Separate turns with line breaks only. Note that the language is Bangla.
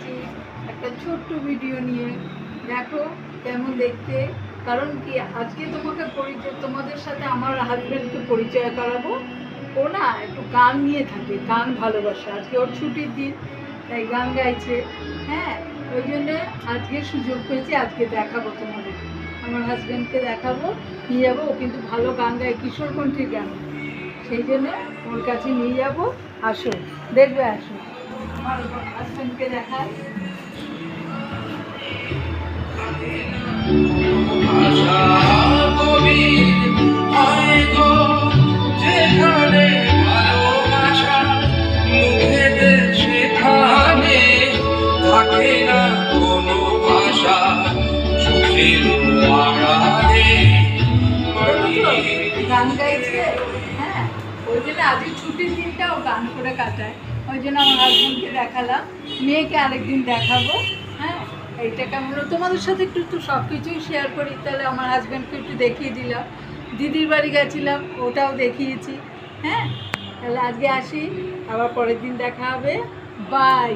এসেছি একটা ছোট্ট ভিডিও নিয়ে। দেখো কেমন দেখতে। কারণ কি, আজকে তোমাকে পরিচয়, তোমাদের সাথে আমার হাজব্যান্ডকে পরিচয় করাবো। ও না একটু গান নিয়ে থাকে, গান ভালোবাসে। আজকে ওর ছুটির দিন, তাই গান গাইছে। হ্যাঁ ওই জন্যে আজকে সুযোগ পেয়েছি, আজকে দেখাবো তোমাদের। আমার হাজব্যান্ডকে দেখাবো, নিয়ে যাব। ও কিন্তু ভালো গান গায় কিশোরকণ্ঠীর গান। সেই জন্য ওর কাছে নিয়ে যাব। আসো, দেখবে, আসো। হাজব্যান্ডকে
থাকে না কোনো ভাষা চোখের
গান গাইছে? হ্যাঁ ওই জন্য আজকে ছুটির দিনটাও গান করে কাটায়। ওই জন্য আমার হাজব্যান্ডকে দেখালাম। মেয়েকে আরেকদিন দেখাবো হ্যাঁ? এইটা কেমন? তোমাদের সাথে একটু একটু সব কিছুই শেয়ার করি, তাহলে আমার হাজব্যান্ডকে একটু দেখিয়ে দিলাম। দিদির বাড়ি গেছিলাম, ওটাও দেখিয়েছি হ্যাঁ? তাহলে আজকে আসি, আবার পরের দিন দেখা হবে। বাই